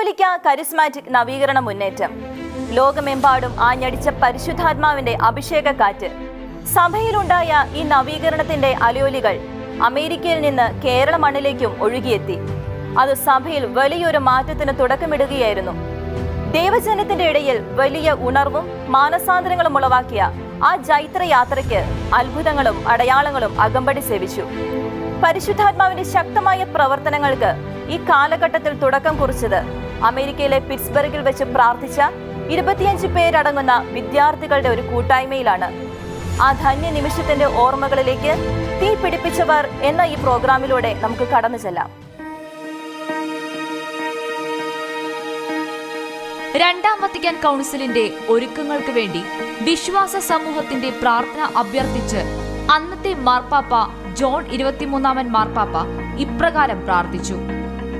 കത്തോലിക്ക കരിസ്മാറ്റിക് നവീകരണ മുന്നേറ്റം. ലോകമെമ്പാടും ആഞ്ഞടിച്ച പരിശുദ്ധാത്മാവിന്റെ അഭിഷേക കാറ്റ് സഭയിലുണ്ടായ ഈ നവീകരണത്തിന്റെ അലോലികൾ അമേരിക്കയിൽ നിന്ന് കേരള മണ്ണിലേക്കും ഒഴുകിയെത്തി. അത് സഭയിൽ വലിയൊരു മാറ്റത്തിന് തുടക്കമിടുകയായിരുന്നു. ദേവജനത്തിന്റെ ഇടയിൽ വലിയ ഉണർവും മാനസാന്തരങ്ങളും ഉളവാക്കിയ ആ ജൈത്രയാത്രയ്ക്ക് അത്ഭുതങ്ങളും അടയാളങ്ങളും അകമ്പടി സേവിച്ചു. പരിശുദ്ധാത്മാവിന്റെ ശക്തമായ പ്രവർത്തനങ്ങൾക്ക് ഈ കാലഘട്ടത്തിൽ തുടക്കം കുറിച്ചത് അമേരിക്കയിലെ പിറ്റ്സ്ബർഗിൽ വെച്ച് പ്രാർത്ഥിച്ച ഇരുപത്തിയഞ്ച് പേരടങ്ങുന്ന വിദ്യാർത്ഥികളുടെ ഒരു കൂട്ടായ്മയിലാണ്. ആ ധന്യ നിമിഷത്തിന്റെ ഓർമ്മകളിലേക്ക് തീ പിടിപ്പിച്ചവർ എന്ന ഈ പ്രോഗ്രാമിലൂടെ നമുക്ക് കടന്നു ചെല്ലാം. രണ്ടാം വത്തിക്കാൻ കൗൺസിലിന്റെ ഒരുക്കങ്ങൾക്ക് വേണ്ടി വിശ്വാസ സമൂഹത്തിന്റെ പ്രാർത്ഥന അഭ്യർത്ഥിച്ച് അന്നത്തെ മാർപ്പാപ്പ ജോൺ ഇരുപത്തിമൂന്നാമൻ മാർപ്പാപ്പ ഇപ്രകാരം പ്രാർത്ഥിച്ചു.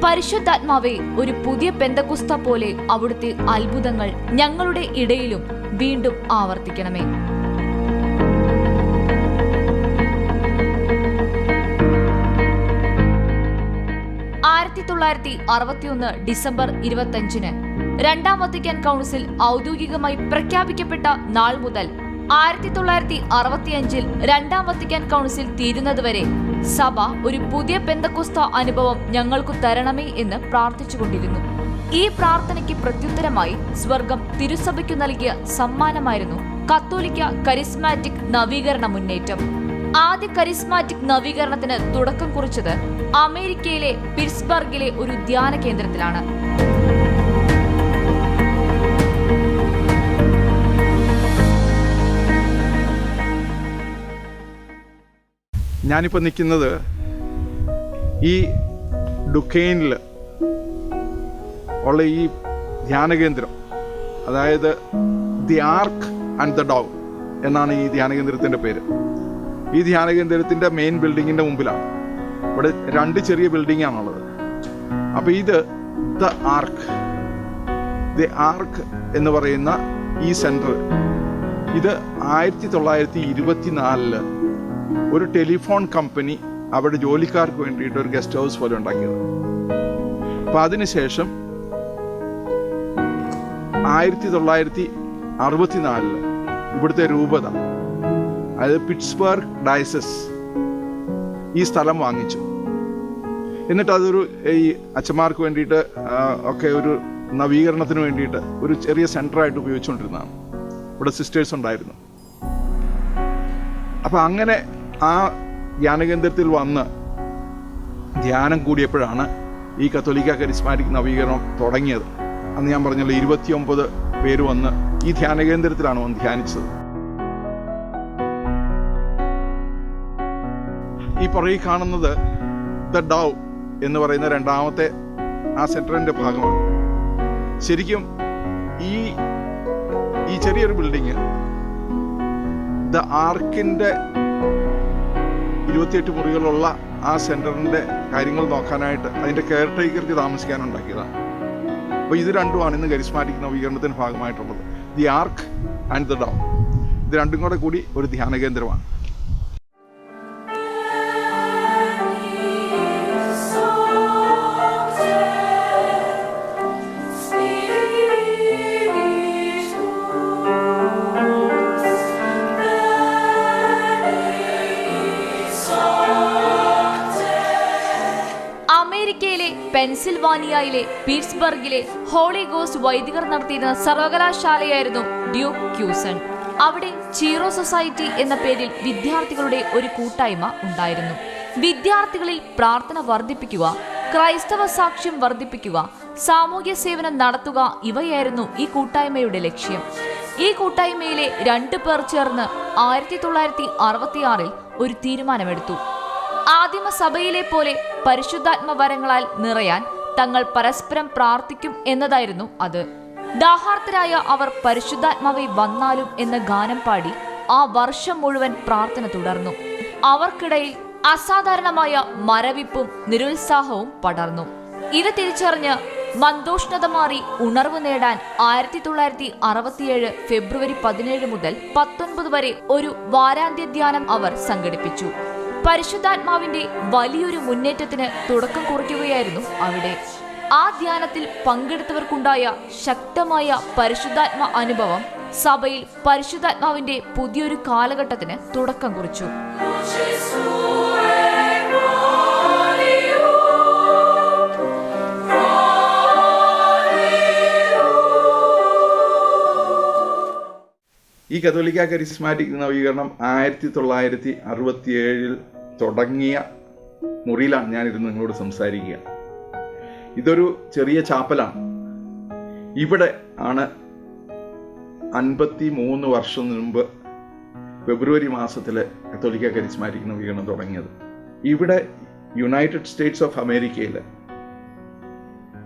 പരിശുദ്ധാത്മാവെ ഒരു പുതിയ പെന്തക്കുസ്ത പോലെ അവിടുത്തെ അത്ഭുതങ്ങൾ ഞങ്ങളുടെ ഇടയിലും വീണ്ടും ആവർത്തിക്കണമേ. ആയിരത്തി തൊള്ളായിരത്തി അറുപത്തിയൊന്ന് ഡിസംബർ ഇരുപത്തഞ്ചിന് രണ്ടാം വത്തിക്കാൻ കൗൺസിൽ ഔദ്യോഗികമായി പ്രഖ്യാപിക്കപ്പെട്ട നാൾ മുതൽ ആയിരത്തി തൊള്ളായിരത്തി അറുപത്തിയഞ്ചിൽ രണ്ടാം വത്തിക്കാൻ കൗൺസിൽ തീരുന്നതുവരെ സഭ ഒരു പുതിയ പെന്തക്കുസ്ത അനുഭവം ഞങ്ങൾക്ക് തരണമേ എന്ന് പ്രാർത്ഥിച്ചുകൊണ്ടിരുന്നു. ഈ പ്രാർത്ഥനയ്ക്ക് പ്രത്യുത്തരമായി സ്വർഗം തിരുസഭയ്ക്കു നൽകിയ സമ്മാനമായിരുന്നു കത്തോലിക്ക കരിസ്മാറ്റിക് നവീകരണ മുന്നേറ്റം. ആദ്യ കരിസ്മാറ്റിക് നവീകരണത്തിന് തുടക്കം കുറിച്ചത് അമേരിക്കയിലെ പിറ്റ്സ്ബർഗിലെ ഒരു ധ്യാന കേന്ദ്രത്തിലാണ്. ഞാനിപ്പോൾ നിൽക്കുന്നത് ഈ ഡുക്കെയിനിൽ ഉള്ള ഈ ധ്യാന കേന്ദ്രം അതായത് the ark and the dog എന്നാണ് ഈ ധ്യാന കേന്ദ്രത്തിന്റെ പേര്. ഈ ധ്യാന കേന്ദ്രത്തിന്റെ മെയിൻ ബിൽഡിങ്ങിന്റെ മുമ്പിലാണ്. ഇവിടെ രണ്ട് ചെറിയ ബിൽഡിംഗ് ആണുള്ളത്. അപ്പോൾ ഇത് ദ ആർക്ക് ദി ആർക്ക് എന്ന് പറയുന്ന ഈ സെന്റർ ഇത് ആയിരത്തി തൊള്ളായിരത്തി ഇരുപത്തിനാലിൽ ഒരു ടെലിഫോൺ കമ്പനി അവിടെ ജോലിക്കാർക്ക് വേണ്ടിയിട്ട് ഒരു ഗസ്റ്റ് ഹൗസ് പോലെ ഉണ്ടാക്കിയത്. അപ്പൊ അതിനുശേഷം ആയിരത്തി തൊള്ളായിരത്തി അറുപത്തിനാലിൽ ഇവിടുത്തെ രൂപത അതായത് പിറ്റ്സ്ബർഗ് ഡയസസ് ഈ സ്ഥലം വാങ്ങിച്ചു. എന്നിട്ട് അതൊരു ഈ അച്ഛന്മാർക്ക് വേണ്ടിയിട്ട് ഒക്കെ ഒരു നവീകരണത്തിന് വേണ്ടിയിട്ട് ഒരു ചെറിയ സെന്ററായിട്ട് ഉപയോഗിച്ചുകൊണ്ടിരുന്നതാണ്. ഇവിടെ സിസ്റ്റേഴ്സ് ഉണ്ടായിരുന്നു. അപ്പൊ അങ്ങനെ ആ ധ്യാനകേന്ദ്രത്തിൽ വന്ന് ധ്യാനം കൂടിയപ്പോഴാണ് ഈ കത്തോലിക്ക കരിസ്മാറ്റിക് നവീകരണം തുടങ്ങിയത്. അന്ന് ഞാൻ പറഞ്ഞല്ലോ ഇരുപത്തിയൊമ്പത് പേര് വന്ന് ഈ ധ്യാനകേന്ദ്രത്തിലാണ് വന്ന് ധ്യാനിച്ചത്. ഈ പുറകിൽ കാണുന്നത് ദ ഡൗ എന്ന് പറയുന്ന രണ്ടാമത്തെ ആ സെന്ററിന്റെ ഭാഗമാണ്. ശരിക്കും ഈ ഈ ചെറിയൊരു ബിൽഡിങ് ദ ആർക്കിന്റെ ഇരുപത്തിയെട്ട് മുറികളുള്ള ആ സെന്ററിന്റെ കാര്യങ്ങൾ നോക്കാനായിട്ട് അതിന്റെ കെയർ ടേക്കർക്ക് താമസിക്കാൻ ഉണ്ടാക്കിയതാണ് അപ്പോൾ ഇത് രണ്ടുമാണ് ഇന്ന് കരിസ്മാറ്റിക് നവീകരണത്തിന്റെ ഭാഗമായിട്ടുള്ളത്. The ark and the down ഇത് രണ്ടും കൂടെ കൂടി ഒരു ധ്യാന കേന്ദ്രമാണ് പെൻസിൽവാനിയയിലെ പീറ്റ്സ്ബർഗിലെ ഹോളി ഗോസ്റ്റ് വൈദികർ നടത്തിയിരുന്ന സർവകലാശാലയായിരുന്നു ഡ്യൂക്ക് ക്യൂസൺ. അവിടെ ചീറോ സൊസൈറ്റി എന്ന പേരിൽ വിദ്യാർത്ഥികളുടെ ഒരു കൂട്ടായ്മ ഉണ്ടായിരുന്നു. വിദ്യാർത്ഥികളിൽ പ്രാർത്ഥന വർദ്ധിപ്പിക്കുക ക്രൈസ്തവ സാക്ഷ്യം വർദ്ധിപ്പിക്കുക സാമൂഹ്യ സേവനം നടത്തുക ഇവയായിരുന്നു ഈ കൂട്ടായ്മയുടെ ലക്ഷ്യം. ഈ കൂട്ടായ്മയിലെ രണ്ടു പേർ ചേർന്ന് ആയിരത്തി തൊള്ളായിരത്തി അറുപത്തിയാറിൽ ഒരു തീരുമാനമെടുത്തു. ആദിമ സഭയിലെ പോലെ പരിശുദ്ധാത്മ വരങ്ങളാൽ നിറയാൻ തങ്ങൾ പരസ്പരം പ്രാർത്ഥിക്കും എന്നതായിരുന്നു അത്. ദാഹാർത്തരായ അവർ പരിശുദ്ധാത്മാവെ വന്നാലും എന്ന ഗാനം പാടി ആ വർഷം മുഴുവൻ പ്രാർത്ഥന തുടർന്നു. അവർക്കിടയിൽ അസാധാരണമായ മരവിപ്പും നിരുത്സാഹവും പടർന്നു. ഇത് തിരിച്ചറിഞ്ഞ് മന്ദോഷ്ണത മാറി ഉണർവ് നേടാൻ ആയിരത്തി തൊള്ളായിരത്തി അറുപത്തിയേഴ് ഫെബ്രുവരി പതിനേഴ് മുതൽ പത്തൊൻപത് വരെ ഒരു വാരാന്ത്യ ധ്യാനം അവർ സംഘടിപ്പിച്ചു. പരിശുദ്ധാത്മാവിന്റെ വലിയൊരു മുന്നേറ്റത്തിന് തുടക്കം കുറിക്കുകയായിരുന്നു അവിടെ. ആ ധ്യാനത്തിൽ പങ്കെടുത്തവർക്കുണ്ടായ ശക്തമായ പരിശുദ്ധാത്മ അനുഭവം സഭയിൽ പരിശുദ്ധാത്മാവിന്റെ പുതിയൊരു കാലഘട്ടത്തിന് തുടക്കം കുറിച്ചു. കത്തോലിക്ക കരിസ്മാറ്റിക് നവീകരണം ആയിരത്തി തൊള്ളായിരത്തി അറുപത്തിയേഴിൽ തുടങ്ങിയ മുറിയിലാണ് ഞാനിരുന്ന് നിങ്ങളോട് സംസാരിക്കുക. ഇതൊരു ചെറിയ ചാപ്പലാണ്. ഇവിടെ ആണ് അൻപത്തി മൂന്ന് വർഷം മുൻപ് ഫെബ്രുവരി മാസത്തിൽ കത്തോലിക്ക കരിസ്മാറ്റിക് നവീകരണം തുടങ്ങിയത്. ഇവിടെ യുണൈറ്റഡ് സ്റ്റേറ്റ്സ് ഓഫ് അമേരിക്കയിൽ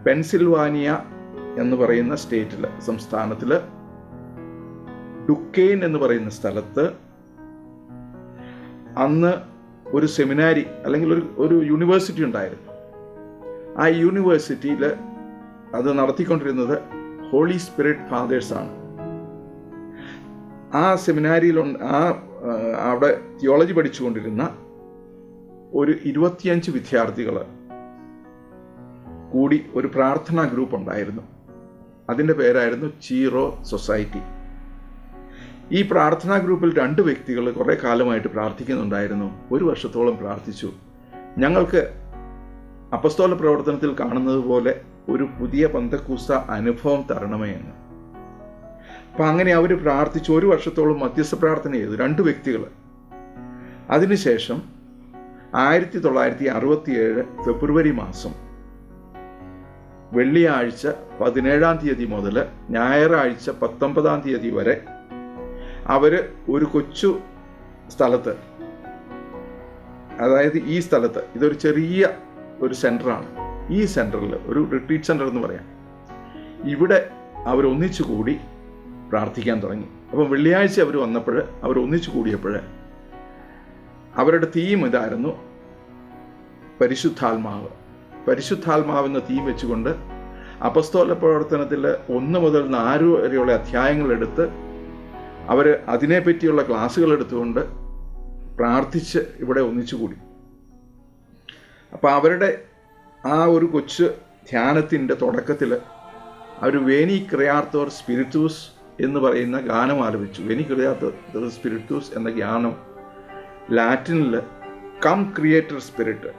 പെൻസിൽവാനിയ എന്ന് പറയുന്ന സ്റ്റേറ്റിൽ സംസ്ഥാനത്തിൽ ഡുക്കെയിൻ എന്ന് പറയുന്ന സ്ഥലത്ത് അന്ന് ഒരു സെമിനാരി അല്ലെങ്കിൽ ഒരു ഒരു യൂണിവേഴ്സിറ്റി ഉണ്ടായിരുന്നു. ആ യൂണിവേഴ്സിറ്റിയിൽ അത് നടത്തിക്കൊണ്ടിരുന്നത് ഹോളി സ്പിരിറ്റ് ഫാദേഴ്സ് ആണ്. ആ സെമിനാരിയിൽ ആ അവിടെ തിയോളജി പഠിച്ചുകൊണ്ടിരുന്ന ഒരു ഇരുപത്തിയഞ്ച് വിദ്യാർത്ഥികൾ കൂടി ഒരു പ്രാർത്ഥനാ ഗ്രൂപ്പ് ഉണ്ടായിരുന്നു. അതിന്റെ പേരായിരുന്നു ചീറോ സൊസൈറ്റി. ഈ പ്രാർത്ഥനാ ഗ്രൂപ്പിൽ രണ്ട് വ്യക്തികൾ കുറേ കാലമായിട്ട് പ്രാർത്ഥിക്കുന്നുണ്ടായിരുന്നു. ഒരു വർഷത്തോളം പ്രാർത്ഥിച്ചു. ഞങ്ങൾക്ക് അപസ്തോല പ്രവർത്തനത്തിൽ കാണുന്നത് പോലെ ഒരു പുതിയ പന്തക്കൂസ അനുഭവം തരണമേ എന്ന്. അപ്പം അങ്ങനെ അവർ പ്രാർത്ഥിച്ചു ഒരു വർഷത്തോളം മധ്യസ്ഥ പ്രാർത്ഥന ചെയ്തു രണ്ട് വ്യക്തികൾ. അതിനുശേഷം ആയിരത്തി തൊള്ളായിരത്തി അറുപത്തിയേഴ് ഫെബ്രുവരി മാസം വെള്ളിയാഴ്ച പതിനേഴാം തീയതി മുതൽ ഞായറാഴ്ച പത്തൊമ്പതാം തീയതി വരെ അവർ ഒരു കൊച്ചു സ്ഥലത്ത് അതായത് ഈ സ്ഥലത്ത് ഇതൊരു ചെറിയ ഒരു സെന്ററാണ്. ഈ സെന്ററിൽ ഒരു റിട്രീറ്റ് സെന്റർ എന്ന് പറയാം. ഇവിടെ അവർ ഒന്നിച്ചു കൂടി പ്രാർത്ഥിക്കാൻ തുടങ്ങി. അപ്പം വെള്ളിയാഴ്ച അവർ വന്നപ്പോൾ അവർ ഒന്നിച്ചു കൂടിയപ്പോൾ അവരുടെ തീം ഇതായിരുന്നു പരിശുദ്ധാത്മാവ്. പരിശുദ്ധാത്മാവെന്ന തീം വെച്ചുകൊണ്ട് അപസ്തോല പ്രവർത്തനത്തിൽ ഒന്ന് മുതൽ നാല് വരെയുള്ള അധ്യായങ്ങൾ എടുത്ത് അവർ അതിനെപ്പറ്റിയുള്ള ക്ലാസ്സുകൾ എടുത്തുകൊണ്ട് പ്രാർത്ഥിച്ച് ഇവിടെ ഒന്നിച്ചുകൂടി അപ്പോൾ അവരുടെ ആ ഒരു കൊച്ചു ധ്യാനത്തിന്റെ തുടക്കത്തിൽ അവർ വേനി ക്രിയാർത്തോർ സ്പിരിറ്റൂസ് എന്ന് പറയുന്ന ഗാനം ആലപിച്ചു. വേനി ക്രിയാർത്തവർ സ്പിരിറ്റൂസ് എന്ന ഗാനം ലാറ്റിനിൽ കം ക്രിയേറ്റർ സ്പിരിറ്റ്.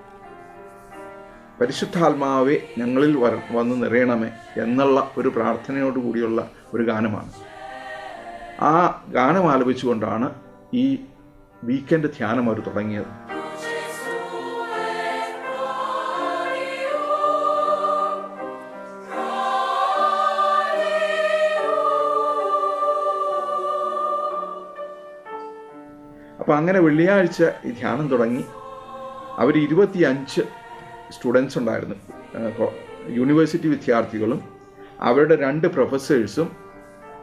പരിശുദ്ധാത്മാവെ ഞങ്ങളിൽ വര വന്ന് നിറയണമേ എന്നുള്ള ഒരു പ്രാർത്ഥനയോട് കൂടിയുള്ള ഒരു ഗാനമാണ്. ആ ഗാനം ആലപിച്ചുകൊണ്ടാണ് ഈ വീക്കെൻഡ് ധ്യാനം അവർ തുടങ്ങിയത്. അപ്പോൾ അങ്ങനെ വെള്ളിയാഴ്ച ഈ ധ്യാനം തുടങ്ങി. അവർ ഇരുപത്തിയഞ്ച് സ്റ്റുഡൻസ് ഉണ്ടായിരുന്നു. യൂണിവേഴ്സിറ്റി വിദ്യാർത്ഥികളും അവരുടെ രണ്ട് പ്രൊഫസേഴ്സും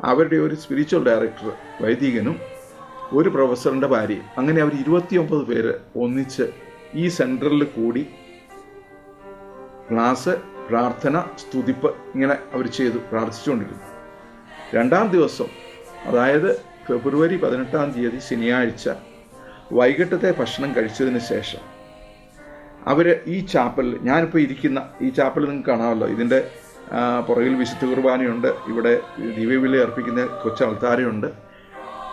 അവരുടെ ഒരു സ്പിരിച്വൽ ഡയറക്ടർ വൈദികനും ഒരു പ്രൊഫസറിന്റെ ഭാര്യയും. അങ്ങനെ അവർ ഇരുപത്തിയൊമ്പത് പേര് ഒന്നിച്ച് ഈ സെന്ററിൽ കൂടി ക്ലാസ് പ്രാർത്ഥന സ്തുതിപ്പ് ഇങ്ങനെ അവർ ചെയ്തു പ്രാർത്ഥിച്ചുകൊണ്ടിരുന്നു. രണ്ടാം ദിവസം അതായത് ഫെബ്രുവരി പതിനെട്ടാം തീയതി ശനിയാഴ്ച വൈകിട്ടത്തെ ഭക്ഷണം കഴിച്ചതിന് ശേഷം അവർ ഈ ചാപ്പലിൽ ഞാനിപ്പോൾ ഇരിക്കുന്ന ഈ ചാപ്പലിൽ നിങ്ങൾക്ക് കാണാമല്ലോ ഇതിന്റെ പുറകിൽ വിശുദ്ധ കുർബാനയുണ്ട്. ഇവിടെ ദിവ്യവിളി അർപ്പിക്കുന്ന കൊച്ചു അൾത്താരയുണ്ട്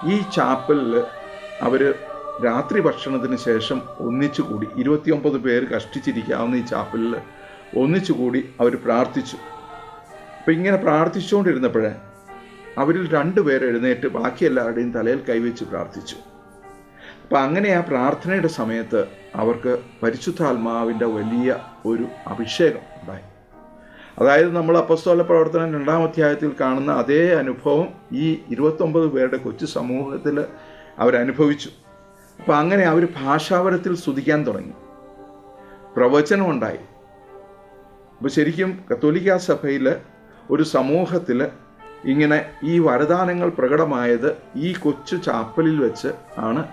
ഈ ചാപ്പലിൽ അവർ രാത്രി ഭക്ഷണത്തിന് ശേഷം ഒന്നിച്ചു കൂടി ഇരുപത്തിയൊമ്പത് പേര് കഷ്ടിച്ചിരിക്കാവുന്ന ഈ ചാപ്പലിൽ ഒന്നിച്ചു കൂടി അവർ പ്രാർത്ഥിച്ചു. അപ്പം ഇങ്ങനെ പ്രാർത്ഥിച്ചുകൊണ്ടിരുന്നപ്പോഴേ അവരിൽ രണ്ടുപേർ എഴുന്നേറ്റ് ബാക്കി എല്ലാവരുടെയും തലയിൽ കൈവച്ച് പ്രാർത്ഥിച്ചു. അപ്പം അങ്ങനെ ആ പ്രാർത്ഥനയുടെ സമയത്ത് അവർക്ക് പരിശുദ്ധാത്മാവിന്റെ വലിയ ഒരു അഭിഷേകം അതായത് നമ്മൾ അപ്പസ്തോല പ്രവർത്തനം രണ്ടാം അധ്യായത്തിൽ കാണുന്ന അതേ അനുഭവം ഈ ഇരുപത്തൊമ്പത് പേരുടെ കൊച്ചു സമൂഹത്തിൽ അവരനുഭവിച്ചു അപ്പം അങ്ങനെ അവർ ഭാഷാപരത്തിൽ സ്തുതിക്കാൻ തുടങ്ങി. പ്രവചനമുണ്ടായി അപ്പോൾ ശരിക്കും കത്തോലിക്ക സഭയിൽ ഒരു സമൂഹത്തിൽ ഇങ്ങനെ ഈ വരദാനങ്ങൾ പ്രകടമായത് ഈ കൊച്ചു ചാപ്പലിൽ വെച്ച് ആണ്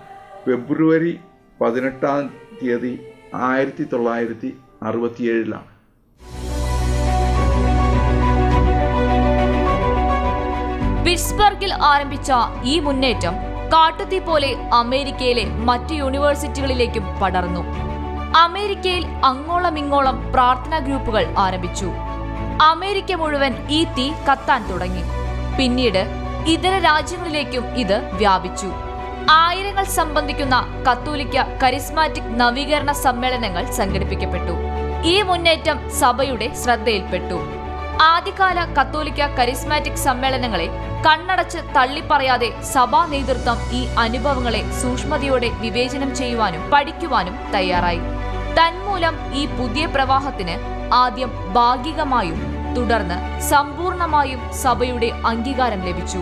ഫെബ്രുവരി പതിനെട്ടാം തീയതി ആയിരത്തി തൊള്ളായിരത്തി അറുപത്തിയേഴിലാണ്. പിറ്റ്സ്ബർഗിൽ ആരംഭിച്ച ഈ മുന്നേറ്റം കാട്ടുതീ പോലെ അമേരിക്കയിലെ മറ്റ് യൂണിവേഴ്സിറ്റികളിലേക്കും പടർന്നു. അമേരിക്കയിൽ അങ്ങോളമിങ്ങോളം പ്രാർത്ഥനാ ഗ്രൂപ്പുകൾ ആരംഭിച്ചു. അമേരിക്ക മുഴുവൻ ഈ തീ കത്താൻ തുടങ്ങി. പിന്നീട് ഇതര രാജ്യങ്ങളിലേക്കും ഇത് വ്യാപിച്ചു. ആയിരങ്ങൾ സംബന്ധിക്കുന്ന കത്തോലിക്ക കരിസ്മാറ്റിക് നവീകരണ സമ്മേളനങ്ങൾ സംഘടിപ്പിക്കപ്പെട്ടു. ഈ മുന്നേറ്റം സഭയുടെ ശ്രദ്ധയിൽപ്പെട്ടു. ആദ്യകാല കത്തോലിക്ക കരിസ്മാറ്റിക് സമ്മേളനങ്ങളെ കണ്ണടച്ച് തള്ളിപ്പറയാതെ സഭാ നേതൃത്വം ഈ അനുഭവങ്ങളെ സൂക്ഷ്മതയോടെ വിവേചനം ചെയ്യുവാനും പഠിക്കുവാനും തയ്യാറായി. തന്മൂലം ഈ പുതിയ പ്രവാഹത്തിന് ആദ്യം ഭാഗികമായും തുടർന്ന് സമ്പൂർണമായും സഭയുടെ അംഗീകാരം ലഭിച്ചു.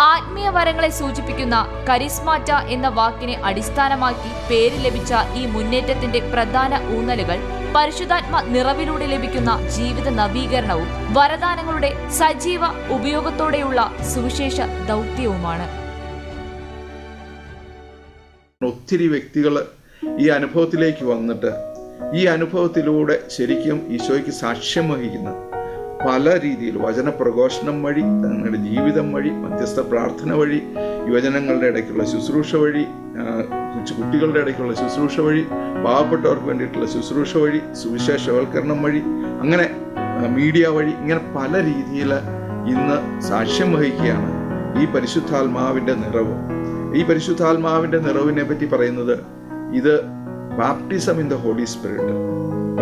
ആത്മീയ വരങ്ങളെ സൂചിപ്പിക്കുന്ന കരിസ്മാറ്റ എന്ന വാക്കിനെ അടിസ്ഥാനമാക്കി പേര് ലഭിച്ച ഈ മുന്നേറ്റത്തിന്റെ പ്രധാന ഊന്നലുകൾ പരിശുദ്ധാത്മ നിറവിലൂടെ ലഭിക്കുന്ന ജീവിത നവീകരണവും വരദാനങ്ങളുടെ സജീവ ഉപയോഗത്തോടെയുള്ള സുവിശേഷ ദൗത്യവുമാണ്. ഒത്തിരി വ്യക്തികൾ ഈ അനുഭവത്തിലേക്ക് വന്നിട്ട് ഈ അനുഭവത്തിലൂടെ ശരിക്കും ഈശോയ്ക്ക് സാക്ഷ്യം വഹിക്കുന്ന. പല രീതിയിൽ വചന പ്രഘോഷണം വഴി തങ്ങളുടെ ജീവിതം വഴി മധ്യസ്ഥ പ്രാർത്ഥന വഴി യുവജനങ്ങളുടെ ഇടയ്ക്കുള്ള ശുശ്രൂഷ വഴി കുട്ടികളുടെ ഇടയ്ക്കുള്ള ശുശ്രൂഷ വഴി പാവപ്പെട്ടവർക്ക് വേണ്ടിയിട്ടുള്ള ശുശ്രൂഷ വഴി സുവിശേഷവൽക്കരണം വഴി അങ്ങനെ മീഡിയ വഴി ഇങ്ങനെ പല രീതിയിൽ ഇന്ന് സാക്ഷ്യം വഹിക്കുകയാണ് ഈ പരിശുദ്ധാത്മാവിന്റെ നിറവ്. ഈ പരിശുദ്ധാത്മാവിന്റെ നിറവിനെ പറ്റി പറയുന്നത് ഇത് baptism in the holy spirit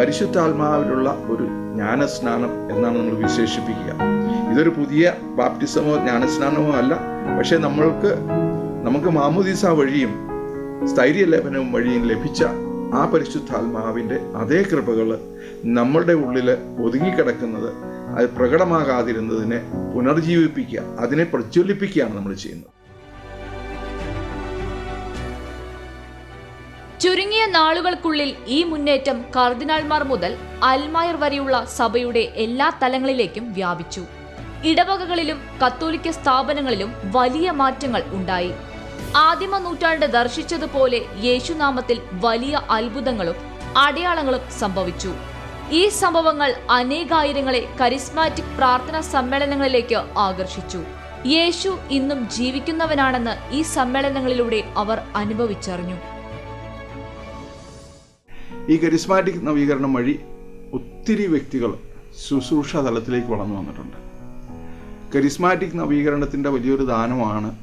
പരിശുദ്ധാത്മാവിലുള്ള ഒരു ജ്ഞാനസ്നാനം എന്നാണ് നമ്മൾ വിശേഷിപ്പിക്കുക. ഇതൊരു പുതിയ ബാപ്റ്റിസമോ ജ്ഞാനസ്നാനമോ അല്ല. പക്ഷേ നമ്മൾക്ക് നമുക്ക് മാമുദീസ വഴിയും സ്ഥൈര്യലേപനവും വഴിയും ലഭിച്ച ആ പരിശുദ്ധാത്മാവിന്റെ അതേ കൃപകൾ നമ്മളുടെ ഉള്ളിൽ ഒതുങ്ങിക്കിടക്കുന്നത് അത് പ്രകടമാകാതിരുന്നതിനെ പുനർജീവിപ്പിക്കുക അതിനെ പ്രജ്വലിപ്പിക്കുകയാണ് നമ്മൾ ചെയ്യുന്നത്. ചുരുങ്ങിയ നാളുകൾക്കുള്ളിൽ ഈ മുന്നേറ്റം കർദിനാൾമാർ മുതൽ അൽമായർ വരെയുള്ള സഭയുടെ എല്ലാ തലങ്ങളിലേക്കും വ്യാപിച്ചു. ഇടവകകളിലും കത്തോലിക്ക സ്ഥാപനങ്ങളിലും വലിയ മാറ്റങ്ങൾ ഉണ്ടായി. ആദിമ നൂറ്റാണ്ട് ദർശിച്ചതുപോലെ യേശുനാമത്തിൽ വലിയ അത്ഭുതങ്ങളും അടയാളങ്ങളും സംഭവിച്ചു. ഈ സംഭവങ്ങൾ അനേകായിരങ്ങളെ കരിസ്മാറ്റിക് പ്രാർത്ഥനാ സമ്മേളനങ്ങളിലേക്ക് ആകർഷിച്ചു. യേശു ഇന്നും ജീവിക്കുന്നവനാണെന്ന് ഈ സമ്മേളനങ്ങളിലൂടെ അവർ അനുഭവിച്ചറിഞ്ഞു. ഈ കരിസ്മാറ്റിക് നവീകരണം വഴി ഒത്തിരി വ്യക്തികൾ ശുശ്രൂഷ തലത്തിലേക്ക് വളർന്നു വന്നിട്ടുണ്ട്. കരിസ്മാറ്റിക് നവീകരണത്തിന്റെ വലിയൊരു ദാനമാണ്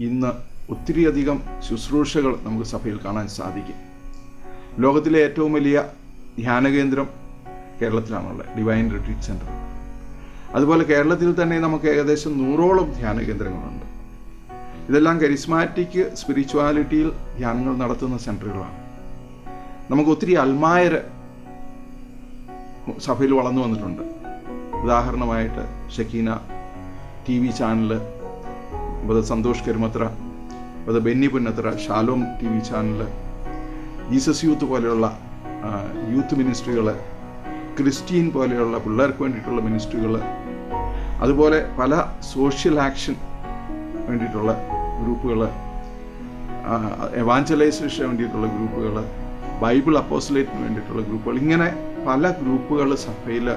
ഇന്ന് ഒത്തിരിയധികം ശുശ്രൂഷകൾ നമുക്ക് സഭയിൽ കാണാൻ സാധിക്കും. ലോകത്തിലെ ഏറ്റവും വലിയ ധ്യാന ധ്യാനകേന്ദ്രം കേരളത്തിലാണുള്ളത് ഡിവൈൻ റിട്രീറ്റ് സെന്റർ അതുപോലെ കേരളത്തിൽ തന്നെ നമുക്ക് ഏകദേശം നൂറോളം ധ്യാന കേന്ദ്രങ്ങളുണ്ട്. ഇതെല്ലാം കരിസ്മാറ്റിക് സ്പിരിച്വാലിറ്റിയിൽ ധ്യാനങ്ങൾ നടത്തുന്ന സെന്ററുകളാണ് നമുക്ക് ഒത്തിരി അൽമായർ സഭയിൽ വളർന്നു വന്നിട്ടുണ്ട്. ഉദാഹരണമായിട്ട് Shekinah T V channel Santhosh Karumathra അത് Benny Punnathra Shalom T V channel Jesus Youth പോലെയുള്ള യൂത്ത് മിനിസ്ട്രികൾ ക്രിസ്റ്റീൻ പോലെയുള്ള പിള്ളേർക്ക് വേണ്ടിയിട്ടുള്ള മിനിസ്ട്രികൾ അതുപോലെ പല സോഷ്യൽ ആക്ഷൻ വേണ്ടിയിട്ടുള്ള ഗ്രൂപ്പുകൾ എവാഞ്ചലൈസേഷന് വേണ്ടിയിട്ടുള്ള ഗ്രൂപ്പുകൾ ബൈബിൾ അപ്പോസിലേറ്റിന് വേണ്ടിയിട്ടുള്ള ഗ്രൂപ്പുകൾ ഇങ്ങനെ പല ഗ്രൂപ്പുകൾ സഭയിൽ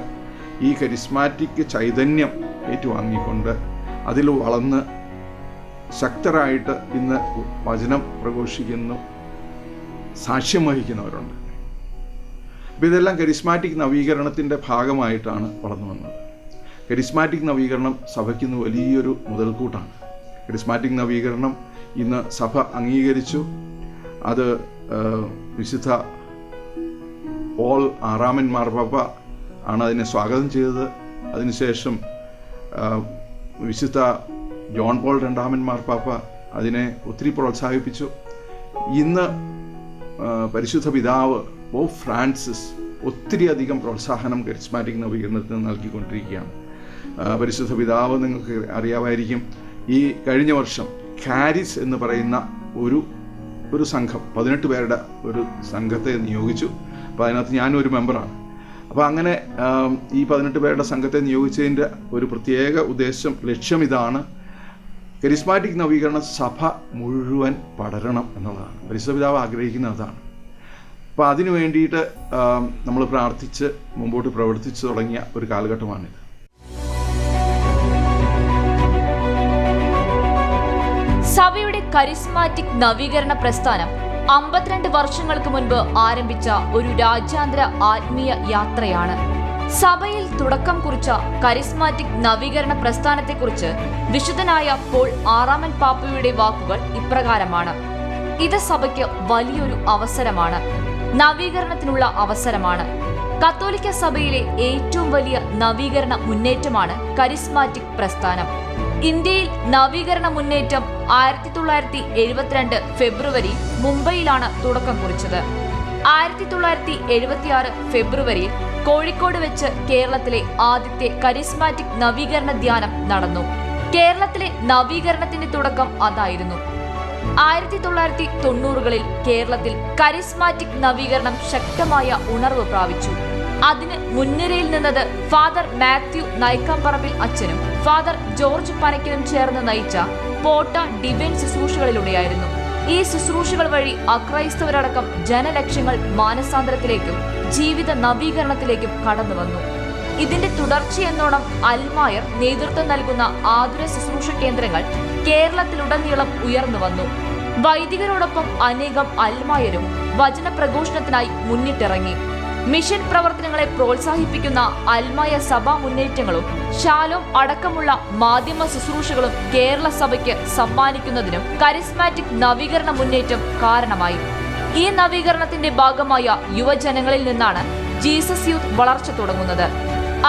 ഈ കരിസ്മാറ്റിക് ചൈതന്യം ഏറ്റുവാങ്ങിക്കൊണ്ട് അതിൽ വളർന്ന് ശക്തരായിട്ട് ഇന്ന് വചനം പ്രഘോഷിക്കുന്നു സാക്ഷ്യം വഹിക്കുന്നവരുണ്ട്. അപ്പോൾ ഇതെല്ലാം കരിസ്മാറ്റിക് നവീകരണത്തിന്റെ ഭാഗമായിട്ടാണ് വളർന്നു വന്നത്. കരിസ്മാറ്റിക് നവീകരണം സഭയ്ക്ക് ഇന്ന് വലിയൊരു മുതൽക്കൂട്ടാണ്. കരിസ്മാറ്റിക് നവീകരണം ഇന്ന് സഭ അംഗീകരിച്ചു. അത് വിശുദ്ധ പോൾ ആറാമൻ മാർപ്പാപ്പ ആണ് അതിനെ സ്വാഗതം ചെയ്തത്. അതിനുശേഷം വിശുദ്ധ ജോൺ പോൾ രണ്ടാമൻ മാർപ്പാപ്പ അതിനെ ഒത്തിരി പ്രോത്സാഹിപ്പിച്ചു. ഇന്ന് പരിശുദ്ധ പിതാവ് ഓ ഫ്രാൻസിസ് ഒത്തിരി അധികം പ്രോത്സാഹനം കരിസ്മാറ്റിക് നവീകരണത്തിന് നൽകിക്കൊണ്ടിരിക്കുകയാണ്. പരിശുദ്ധ പിതാവ് നിങ്ങൾക്ക് അറിയാമായിരിക്കും ഈ കഴിഞ്ഞ വർഷം കാരിസ് എന്ന് പറയുന്ന ഒരു ഒരു സംഘം പതിനെട്ട് പേരുടെ ഒരു സംഘത്തെ നിയോഗിച്ചു. അപ്പോൾ അതിനകത്ത് ഞാനും ഒരു മെമ്പറാണ്. അപ്പോൾ അങ്ങനെ ഈ പതിനെട്ട് പേരുടെ സംഘത്തെ നിയോഗിച്ചതിന്റെ ഒരു പ്രത്യേക ഉദ്ദേശം ലക്ഷ്യം ഇതാണ് കരിസ്മാറ്റിക് നവീകരണ സഭ മുഴുവൻ പടരണം എന്നുള്ളതാണ്. പരിശുദ്ധ പിതാവ് ആഗ്രഹിക്കുന്നത് അതാണ് അപ്പോൾ അതിനു വേണ്ടിയിട്ട് നമ്മൾ പ്രാർത്ഥിച്ച് മുമ്പോട്ട് പ്രവർത്തിച്ചു തുടങ്ങിയ ഒരു കാലഘട്ടമാണിത്. സഭയുടെ കരിസ്മാറ്റിക് നവീകരണ പ്രസ്ഥാനം അമ്പത്തിരണ്ട് വർഷങ്ങൾക്ക് മുൻപ് ആരംഭിച്ച ഒരു രാജ്യാന്തര ആത്മീയ യാത്രയാണ് സഭയിൽ തുടക്കം കുറിച്ച കരിസ്മാറ്റിക് നവീകരണ പ്രസ്ഥാനത്തെക്കുറിച്ച് വിശുദ്ധനായ പോൾ ആറാമൻ പാപ്പയുടെ വാക്കുകൾ ഇപ്രകാരമാണ്. ഇത് സഭയ്ക്ക് വലിയൊരു അവസരമാണ്. നവീകരണത്തിനുള്ള അവസരമാണ്. കത്തോലിക്ക സഭയിലെ ഏറ്റവും വലിയ നവീകരണ മുന്നേറ്റമാണ് കരിസ്മാറ്റിക് പ്രസ്ഥാനം. ഇന്ത്യയിൽ നവീകരണ മുന്നേറ്റം ആയിരത്തി തൊള്ളായിരത്തി എഴുപത്തിരണ്ട് ഫെബ്രുവരി മുംബൈയിലാണ് തുടക്കം കുറിച്ചത്. ആയിരത്തി തൊള്ളായിരത്തി എഴുപത്തിയാറ് ഫെബ്രുവരിയിൽ കോഴിക്കോട് വെച്ച് കേരളത്തിലെ ആദ്യത്തെ കരിസ്മാറ്റിക് നവീകരണ ധ്യാനം നടന്നു. കേരളത്തിലെ നവീകരണത്തിന്റെ തുടക്കം അതായിരുന്നു. ആയിരത്തി തൊള്ളായിരത്തി തൊണ്ണൂറുകളിൽ കേരളത്തിൽ കരിസ്മാറ്റിക് നവീകരണം ശക്തമായ ഉണർവ് പ്രാപിച്ചു. അതിന് മുൻനിരയിൽ നിന്നത് ഫാദർ മാത്യു നൈക്കാമ്പറമ്പിൽ അച്ഛനും ഫാദർ ജോർജ് പനക്കിനും ചേർന്ന് നയിച്ച പോട്ട ഡിവൈൻ ശുശ്രൂഷകളിലൂടെയായിരുന്നു. ഈ ശുശ്രൂഷകൾ വഴി അക്രൈസ്തവരടക്കം ജനലക്ഷ്യങ്ങൾ മാനസാന്തരത്തിലേക്കും ജീവിത നവീകരണത്തിലേക്കും കടന്നു വന്നു. ഇതിന്റെ തുടർച്ചയെന്നോണം അൽമായർ നേതൃത്വം നൽകുന്ന ആതുര ശുശ്രൂഷ കേന്ദ്രങ്ങൾ കേരളത്തിലുടനീളം ഉയർന്നു വന്നു. വൈദികരോടൊപ്പം അനേകം അൽമായരും വചന പ്രഘോഷണത്തിനായി മുന്നിട്ടിറങ്ങി. മിഷൻ പ്രവർത്തനങ്ങളെ പ്രോത്സാഹിപ്പിക്കുന്ന അൽമായ സഭാ മുന്നേറ്റങ്ങളും ശാലോം അടക്കമുള്ള മാധ്യമ ശുശ്രൂഷകളും കേരള സഭയ്ക്ക് സമ്മാനിക്കുന്നതിനും കരിസ്മാറ്റിക് നവീകരണ മുന്നേറ്റം കാരണമായി. ഈ നവീകരണത്തിന്റെ ഭാഗമായ യുവജനങ്ങളിൽ നിന്നാണ് ജീസസ് യൂത്ത് വളർച്ച തുടങ്ങുന്നത്.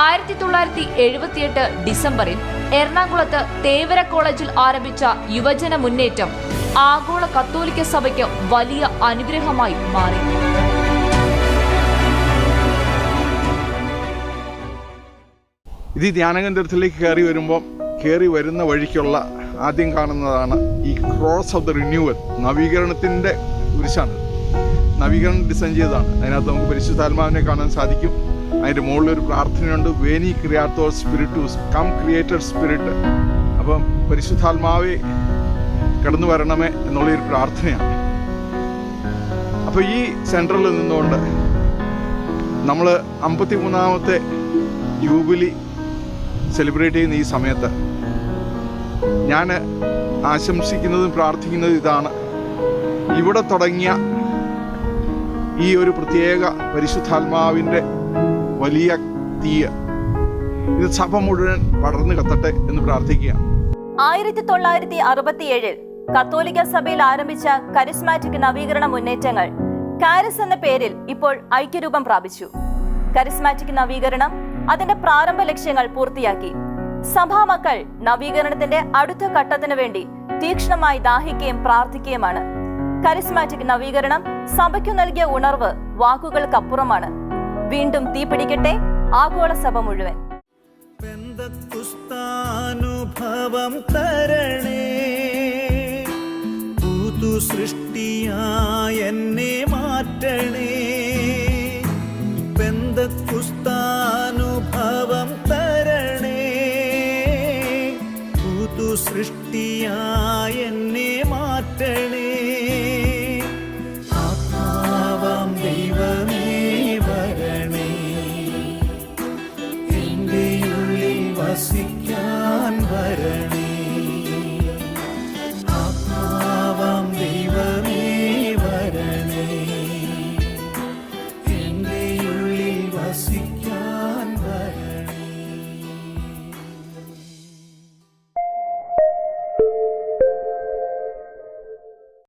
ആയിരത്തി തൊള്ളായിരത്തി എഴുപത്തിയെട്ട് ഡിസംബറിൽ എറണാകുളത്ത് തേവര കോളേജിൽ ആരംഭിച്ച യുവജന മുന്നേറ്റം ആഗോള കത്തോലിക്ക സഭയ്ക്ക് വലിയ അനുഗ്രഹമായി മാറി. ഇത് ധ്യാനകേന്ദ്രത്തിലേക്ക് കയറി വരുമ്പോൾ കയറി വരുന്ന വഴിക്കുള്ള ആദ്യം കാണുന്നതാണ് ഈ ക്രോസ് ഓഫ് ദ റിന്യൂവൽ നവീകരണത്തിന്റെ കുരിശാണ് നവീകരണം ഡിസൈൻ ചെയ്തതാണ്. അതിനകത്ത് നമുക്ക് പരിശുദ്ധാത്മാവിനെ കാണാൻ സാധിക്കും. അതിന്റെ മുകളിൽ ഒരു പ്രാർത്ഥനയുണ്ട്. വേനി ക്രിയാത്തോ സ്പിരിറ്റൂസ് കം ക്രിയേറ്റഡ് സ്പിരിറ്റ് അപ്പം പരിശുദ്ധാത്മാവെ കടന്നു വരണമേ എന്നുള്ള ഒരു പ്രാർത്ഥനയാണ്. അപ്പോൾ ഈ സെന്ററിൽ നിന്നുകൊണ്ട് നമ്മൾ അമ്പത്തി മൂന്നാമത്തെ ജൂബിലി സെലിബ്രേറ്റ് ചെയ്യുന്ന ഈ സമയത്ത് ഞാൻ ആശംസിക്കുന്നതും പ്രാർത്ഥിക്കുന്നതും ഇതാണ്. ഇവിടെ തുടങ്ങിയ ഈ ഒരു പ്രത്യേക പരിശുദ്ധാത്മാവിന്റെ വലിയ തീയ. ഇത് സഭ മുഴുവൻ പടർന്നു കത്തട്ടെ എന്ന് പ്രാർത്ഥിക്കുക ആയിരത്തി തൊള്ളായിരത്തി അറുപത്തിയേഴിൽ കത്തോലിക്ക സഭയിൽ ആരംഭിച്ച കരിസ്മാറ്റിക് നവീകരണ മുന്നേറ്റങ്ങൾ കാരിസ് എന്ന പേരിൽ ഇപ്പോൾ ഐക്യരൂപം പ്രാപിച്ചു. കരിസ്മാറ്റിക് നവീകരണം അതിന്റെ പ്രാരംഭ ലക്ഷ്യങ്ങൾ പൂർത്തിയാക്കി. സഭാ മക്കൾ നവീകരണത്തിന്റെ അടുത്ത ഘട്ടത്തിനു വേണ്ടി തീക്ഷ്ണമായി ദാഹിക്കുകയും പ്രാർത്ഥിക്കുകയുമാണ്. കരിസ്മാറ്റിക് നവീകരണം സഭയ്ക്കു നൽകിയ ഉണർവ് വാക്കുകൾക്കപ്പുറമാണ്. വീണ്ടും തീപിടിക്കട്ടെ. ആഗോള സഭ മുഴുവൻ. പെന്തക്കുസ്താനുഭവം തരണേ. സൃഷ്ടിയായ എന്നെ മാറ്റണേ. പുതു സൃഷ്ടിയായ മാറ്റണേ.